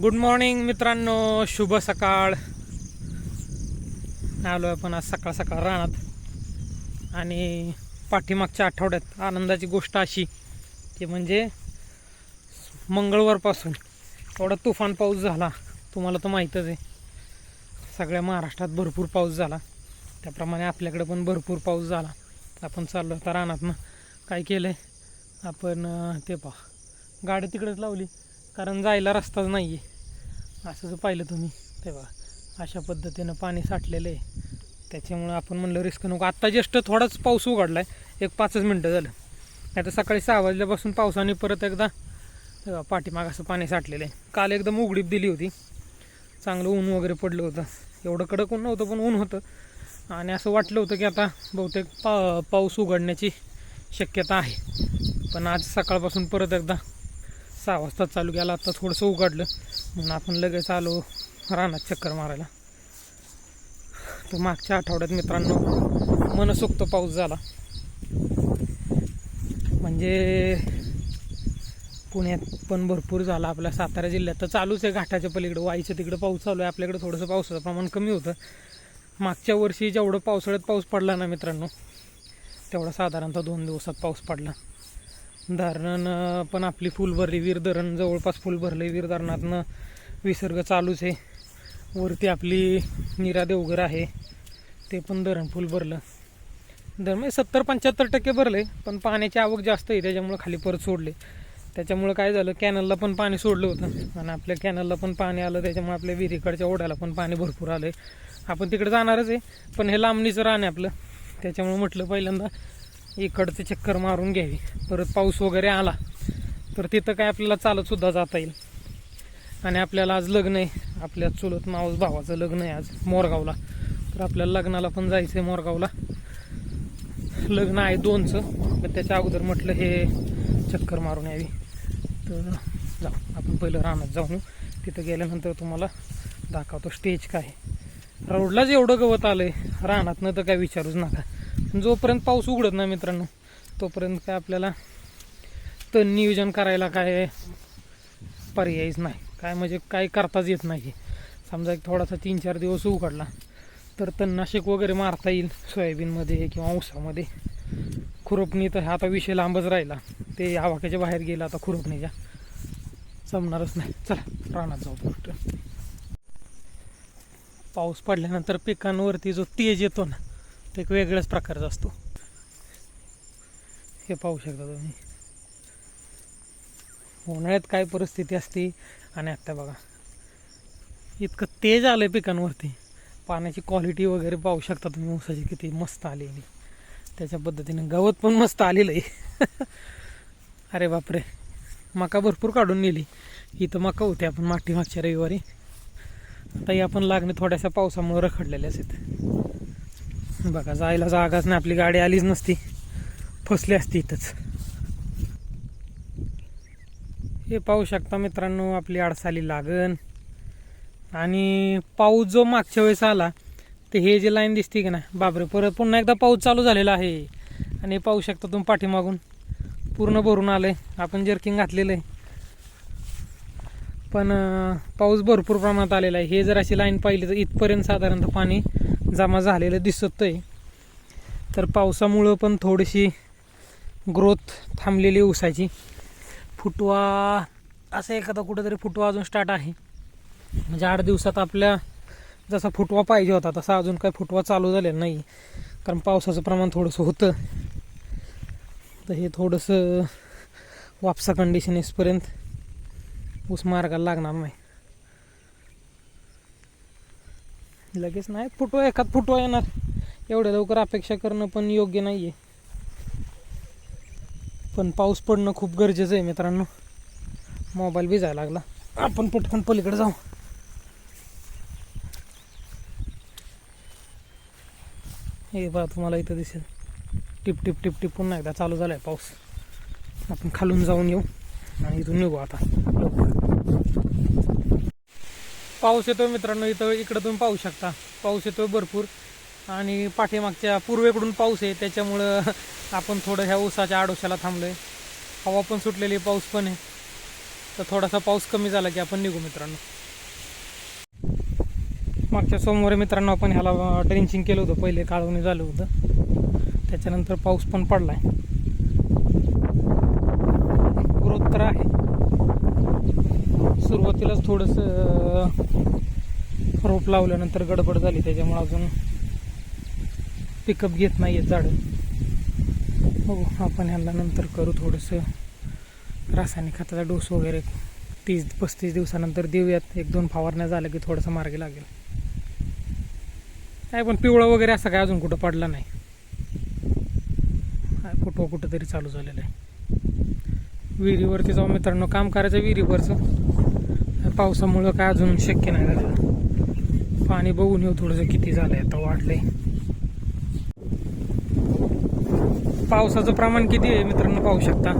Good morning मित्रांनो. शुभ सकाळ. आलो आपण आज सकाळ सकाळ रानात. आणि पाठीमागच्या आठवड्यात आनंदाची गोष्ट अशी की म्हणजे मंगळवारपासून एवढा तुफान पाऊस झाला. तुम्हाला तर माहीतच आहे. सगळ्या महाराष्ट्रात भरपूर पाऊस झाला. त्याप्रमाणे आपल्याकडे पण भरपूर पाऊस झाला. आपण चाललो आता रानातनं. काय केलं आहे आपण ते पहा. गाडी तिकडेच लावली. कारण जायला रस्ताच नाही आहे असं जर पाहिलं तुम्ही. तेव्हा अशा पद्धतीनं पाणी साठलेलं आहे. त्याच्यामुळं आपण म्हणलं रिस्क नको. आत्ता जस्ट थोडाच पाऊस उघडला आहे एक पाचच मिनटं झालं. आता सकाळी सहा वाजल्यापासून पावसाने परत एकदा तेव्हा पाठीमाग असं पाणी साठलेलं आहे. काल एकदम उघडीप दिली होती. चांगलं ऊन वगैरे पडलं होतं. एवढं कडक ऊन नव्हतं पण ऊन होतं. आणि असं वाटलं होतं की आता बहुतेक पा पाऊस उघडण्याची शक्यता आहे. पण आज सकाळपासून परत एकदा सहा वाजता चालू केला आता थोडंसं उघडलं. म्हणून आपण लगेच आलो रानात चक्कर मारायला. तर मागच्या आठवड्यात मित्रांनो मनसोक्त पाऊस झाला. म्हणजे पुण्यात पण भरपूर झाला. आपल्या सातारा जिल्ह्यात तर चालूच आहे घाटाच्या पलीकडं वाईच्या तिकडं पाऊस चालू आहे. आपल्याकडे थोडंसं पावसाचं प्रमाण कमी होतं. मागच्या वर्षी जेवढं पावसाळ्यात पाऊस पडला ना मित्रांनो तेवढा साधारणतः दोन दिवसात पाऊस पडला. धरण पण आपली फुल भरली. वीर धरण जवळपास फुल भरले वीर धरणातनं विसर्ग चालूच आहे. वरती आपली निरा देवघर आहे. ते पण धरण फुल भरलं. धरण म्हणजे सत्तर पंच्याहत्तर टक्के भरले पण पाण्याची आवक जास्त आहे. त्याच्यामुळं खाली परत सोडले. त्याच्यामुळं काय झालं? कॅनलला पण पाणी सोडलं होतं. आणि आपल्या कॅनलला पण पाणी आलं. त्याच्यामुळे आपल्या विहिरीकडच्या ओढ्याला पण पाणी भरपूर आलं आहे आपण तिकडे जाणारच आहे. पण हे लांबणीचं रान आहे आपलं. त्याच्यामुळे म्हटलं पहिल्यांदा इकडचं चक्कर मारून घ्यावी. परत पाऊस वगैरे आला तर तिथं काय आपल्याला चालतसुद्धा जाता येईल. आणि आपल्याला आज लग्न आहे. आपल्या चुलत मावस भावाचं लग्न आहे आज मोरगावला. तर आपल्याला लग्नाला पण जायचं आहे मोरगावला. लग्न आहे दोनचं पण त्याच्या अगोदर म्हटलं हे चक्कर मारून यावी. तर जाऊ आपण पहिलं रानात जाऊन तिथं गेल्यानंतर तुम्हाला दाखवतो स्टेज काय रोडलाच एवढं गवत आलं आहे रानातनं तर काय विचारूच नका. जोपर्यंत पाऊस उघडत नाही मित्रांनो तोपर्यंत काय आपल्याला तर नियोजन करायला काय पर्यायच नाही. काय म्हणजे काय करताच येत नाही. समजा एक थोडासा तीन चार दिवस उघडला तर तणनाशक वगैरे मारता येईल सोयाबीनमध्ये किंवा ऊसामध्ये. खुरपणी तर हा आता विषय लांबच राहिला. ते आवाक्याच्या बाहेर गेला आता खुरपणीच्या. जमणारच नाही. चला रानात जाऊ गोष्ट पाऊस पडल्यानंतर पिकांवरती जो तेज येतो ना तो एक वेगळ्याच प्रकारचा असतो. हे पाहू शकता तुम्ही. उन्हाळ्यात काय परिस्थिती असते आणि आत्ता बघा. इतकं तेज आलं आहे पिकांवरती. पाण्याची क्वालिटी वगैरे पाहू शकता तुम्ही. ऊसाची किती मस्त आलेली त्याच्या पद्धतीने गवत पण मस्त आलेलं आहे. अरे बापरे. मका भरपूर काढून नेली. इथं मका होती आपण माठी मागच्या रविवारी. आता ही आपण लागणे थोड्याशा पावसामुळे रखडलेल्या आहेत. बघा जायला जागाच नाही आपली गाडी आलीच नसती. फसली असती इथंच. हे पाहू शकता मित्रांनो आपली आडसाली लागण. आणि पाऊस जो मागच्या वेळेस आला ते हे जे लाईन दिसते की ना बापरे परत पुन्हा एकदा पाऊस चालू झालेला आहे. आणि पाहू शकता तुम्ही पाठीमागून पूर्ण भरून आलं आहे आपण जर्किंग घातलेलं आहे पण पाऊस भरपूर प्रमाणात आलेला आहे. हे जर अशी लाईन पाहिली तर इथपर्यंत साधारणतः पाणी जमा झालेलं दिसत आहे तर पावसामुळं पण थोडीशी ग्रोथ थांबलेली ऊसाची. फुटवा असं एखादा कुठंतरी फुटवा अजून स्टार्ट आहे. म्हणजे आठ दिवसात आपल्या जसा फुटवा पाहिजे होता तसा अजून काही फुटवा चालू झालेला नाही. कारण पावसाचं प्रमाण थोडंसं होतं. तर हे थोडंसं वापसा कंडिशन इसपर्यंत ऊस मार्गाला लागणार नाही. लगेच नाही. फुटवा एखाद फुटवा येणार. एवढ्या लवकर अपेक्षा करणं पण योग्य नाही आहे पण पाऊस पडणं खूप गरजेचं आहे मित्रांनो. मोबाईल भिजायला लागला. आपण पटकन पलीकडे जाऊ. हे बघा तुम्हाला इथं दिसेल. टिप टिप टिप टिप पुन्हा एकदा चालू झालाय पाऊस. आपण खालून जाऊन येऊ आणि इथून निघू आता. पाऊस येतोय मित्रांनो इथं इकडं तुम्ही पाहू शकता. पाऊस येतोय भरपूर. आणि पाठीमागच्या पूर्वेकडून पाऊस आहे त्याच्यामुळं आपण थोडं ह्या ऊसाच्या आडोशाला थांबलोय. हवा पण सुटलेली आहे, पाऊस पण आहे. तर थोडासा पाऊस कमी झाला की आपण निघू मित्रांनो. मागच्या सोमवारी मित्रांनो आपण ह्याला ड्रेंचिंग केलं होतं पहिले काळवणी झालं होतं. त्याच्यानंतर पाऊस पण पडलाय. ग्रोथ तर आहे. सुरुवातीलाच थोडंसं रोप लावल्यानंतर गडबड झाली. त्याच्यामुळे अजून पिकअप घेत नाही आहेत झाडं. बघू आपण ह्यांना नंतर करू थोडंसं. रासायनिक खताचा डोस वगैरे तीस पस्तीस दिवसानंतर देऊयात. एक दोन फवारण्या झाल्या की थोडंसं मार्गी लागेल. काय पण पिवळा वगैरे असं काय अजून कुठं पडला नाही कुठं कुठं तरी चालू झालेलं आहे. विहिरीवरती जाऊ मित्रांनो. काम करायचं विहिरीवरचं. पावसामुळं काय अजून शक्य नाही झालं पाणी बघून येऊ थोडंसं किती झालंय आता वाढलंय. पावसाचं प्रमाण किती आहे मित्रांनो पाहू शकता.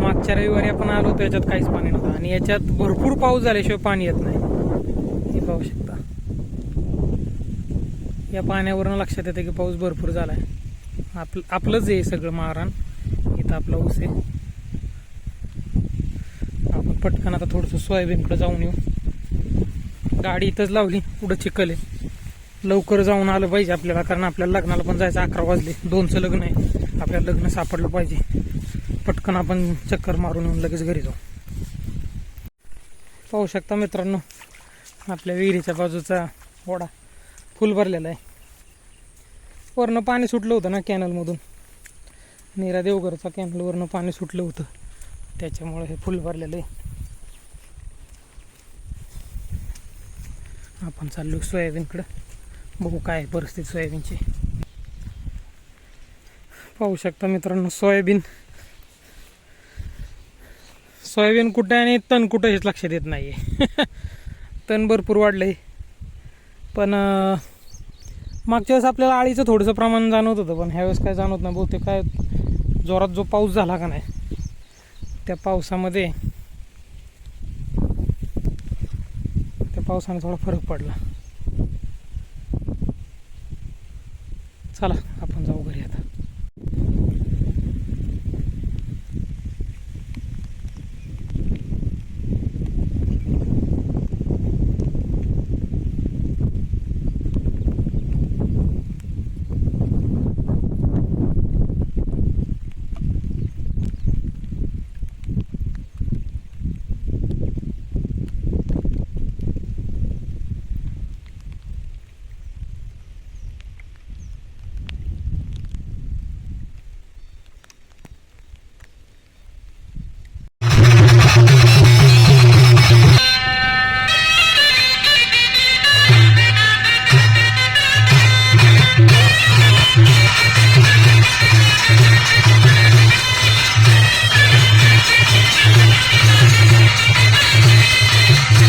मागच्या रविवारी आपण आलो तर याच्यात काहीच पाणी नव्हतं. आणि याच्यात भरपूर पाऊस झाल्याशिवाय पाणी येत नाही. हे पाहू शकता. या पाण्यावरून लक्षात येतं की पाऊस भरपूर झाला आहे आपलं आपलंच आहे सगळं मारण इथं आपला ऊस आहे. पटकन आता थोडंसं सोयाबीनकडे जाऊन येऊ. गाडी इथंच लावली पुढं चिखल आहे. लवकर जाऊन आलं पाहिजे आपल्याला कारण आपल्याला लग्नाला पण जायचं अकरा वाजले. दोनचं लग्न आहे. आपल्याला लग्न सापडलं पाहिजे. पटकन आपण चक्कर मारून येऊन लगेच घरी जाऊ. पाहू शकता मित्रांनो आपल्या विहिरीच्या बाजूचा ओढा फुल भरलेला आहे. वरनं पाणी सुटलं होतं ना कॅनलमधून. नीरा देवघरचा कॅनलवरनं पाणी सुटलं होतं. त्याच्यामुळे हे फुल भरलेलं आहे. आपण चाललो सोयाबीनकडं. बघू काय परिस्थिती सोयाबीनची. पाहू शकता मित्रांनो सोयाबीन. सोयाबीन कुठे आणि तण कुठं हेच लक्षात येत नाही आहे तण भरपूर वाढलंय. पण मागच्या वेळेस आपल्याला आळीचं थोडंसं प्रमाण जाणवत होतं पण ह्यावेळेस काय जाणवत नाही. बहुतेक काय जोरात जो पाऊस झाला का नाही त्या पावसामध्ये पावसाने थोडा फरक पडला. चला आपण जाऊ घरी आता.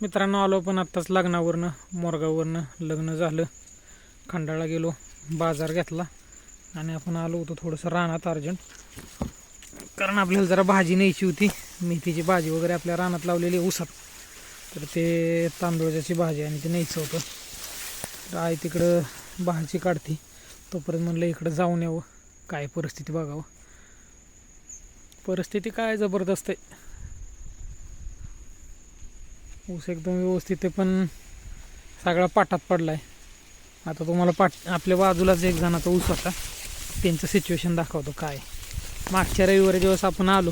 मित्रांनो आलो पण आत्ताच लग्नावरनं मोरगाववरनं. लग्न झालं खंडाळा गेलो बाजार घेतला आणि आपण आलो होतो थोडंसं रानात अर्जंट. कारण आपल्याला जरा भाजी न्यायची होती. मेथीची भाजी वगैरे आपल्या रानात लावलेली आहे ऊसात. तर ते तांदूळाची भाजी आणि ते न्यायचं होतं. तर आई तिकडं भाजी काढते. तोपर्यंत म्हणलं इकडं जाऊन यावं. काय परिस्थिती बघावं. परिस्थिती काय जबरदस्त आहे. ऊस एकदम व्यवस्थित आहे पण सगळा पाटात पडला आहे आता तुम्हाला पाट आपल्या बाजूलाच एक जणाचा ऊस होता. त्यांचं सिच्युएशन दाखवतो काय. मागच्या रविवारी जेव्हा आपण आलो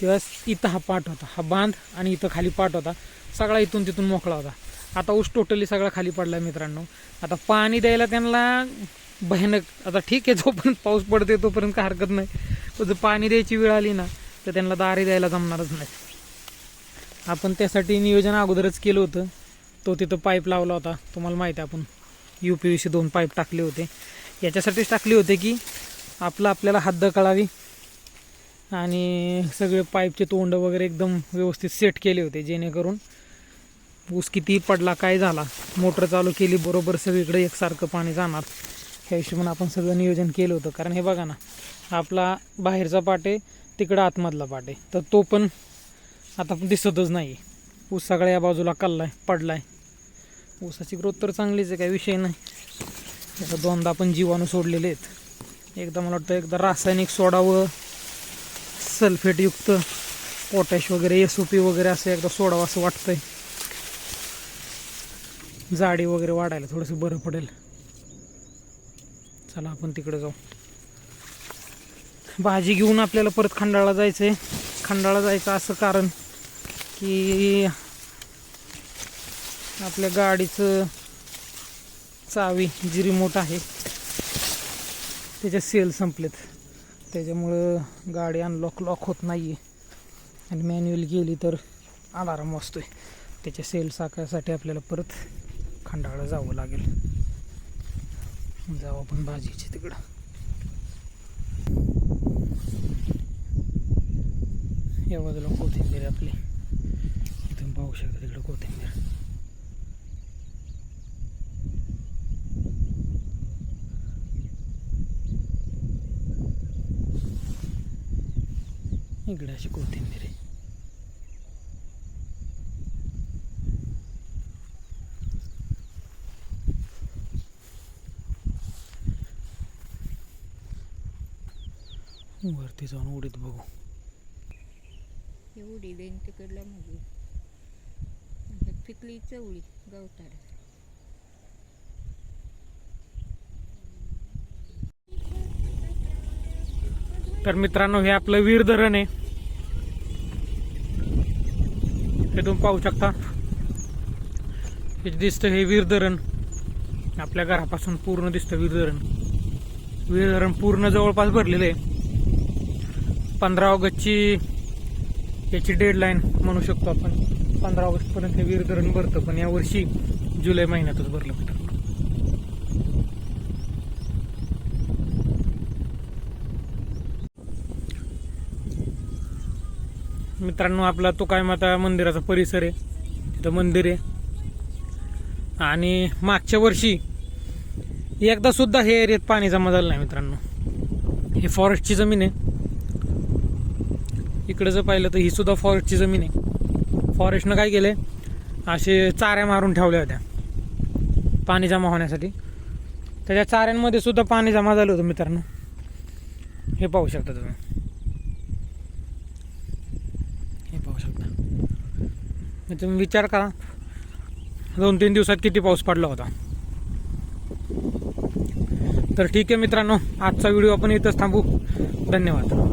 तेव्हा इथं हा पाट होता. हा बांध आणि इथं खाली पाट होता. सगळा इथून तिथून मोकळा होता. आता ऊस टोटली सगळा खाली पडला मित्रांनो. आता पाणी द्यायला त्यांना भयानक. आता ठीक आहे जोपर्यंत पाऊस पडते तोपर्यंत काय हरकत नाही. पण जर पाणी द्यायची वेळ आली ना तर त्यांना दारी द्यायला जमणारच नाही. आपण त्यासाठी नियोजन अगोदरच केलं होतं. तो तिथं पाईप लावला होता. तुम्हाला माहिती आहे आपण यू पी व्ही सी दोन पाईप टाकले होते. याच्यासाठीच टाकले होते की आपलं आपल्याला हद्द कळावी. आणि सगळे पाईपचे तोंड वगैरे एकदम व्यवस्थित सेट केले होते जेणेकरून ऊस किती पडला काय झाला मोटर चालू केली बरोबर सगळीकडे एकसारखं पाणी जाणार. ह्या हिशोबाने आपण सगळं नियोजन केलं होतं. कारण हे बघा ना आपला बाहेरचा पाट आहे तिकडं आतमधला पाट आहे. तर तो पण आता दिसतच नाही ऊस सगळ्या या बाजूला कल्लाय पडलाय. ऊसाची ग्रोथ तर चांगलीच आहे काही विषय नाही. आता दोनदा आपण जीवाणू सोडलेले आहेत. एकदा मला वाटतं एकदा रासायनिक सोडावं सल्फेटयुक्त पोटॅश वगैरे एस ओ पी वगैरे असं एकदा सोडावं असं वाटतंय. जाडी वगैरे वाढायला थोडंसं बरं पडेल. चला आपण तिकडे जाऊ. भाजी घेऊन आपल्याला परत खंडाळा जायचं आहे खंडाळा जायचं असं कारण की आपल्या गाडीचं चावी जी रिमोट आहे. त्याचे सेल संपलेत. त्याच्यामुळं गाडी अनलॉक लॉक होत नाही आहे आणि मॅन्युअल गेली तर अलाराम वाजतोय. त्याच्या सेल साकायसाठी आपल्याला परत खंडाळा जावं लागेल. जाऊ आपण भाजीची तिकडं. या बाजूला कोथिंबीर आपली. इथून पाहू शकता तिकडं कोथिंबीर. इकडे अशी कोथिंबीर आहे. वरती जाऊन उडीत बघू. एवढी लेन तिकडला मुली पिकली चवळी गवताड. तर मित्रांनो हे आपलं वीर धरण आहे. हे तुम्ही पाहू शकता. हे दिसतं हे वीर धरण आपल्या घरापासून पूर्ण दिसतं वीर धरण वीर धरण पूर्ण जवळपास भरलेलं आहे. पंधरा ऑगस्टची याची डेडलाईन म्हणू शकतो आपण. पंधरा ऑगस्टपर्यंत हे वीर धरण भरतं पण यावर्षी जुलै महिन्यातच भरलं मित्र मित्रांनो आपला तो काय माता मंदिराचा परिसर आहे. तिथं मंदिर आहे. आणि मागच्या वर्षी एकदा सुद्धा हे एरियात पाणी जमा झालं नाही मित्रांनो. हे फॉरेस्टची जमीन आहे. इकडं जर पाहिलं तर ही सुद्धा फॉरेस्टची जमीन आहे. फॉरेस्टनं काय केलंय? असे चाऱ्या मारून ठेवल्या होत्या. पाणी जमा होण्यासाठी. त्याच्या चाऱ्यांमध्ये सुद्धा पाणी जमा झालं होतं मित्रांनो. हे पाहू शकता तुम्ही. हे पाहू शकता. मग तुम्ही विचार करा. दोन तीन दिवसात किती पाऊस पडला होता. तर ठीक आहे मित्रांनो. आजचा व्हिडिओ आपण इथंच थांबू. धन्यवाद.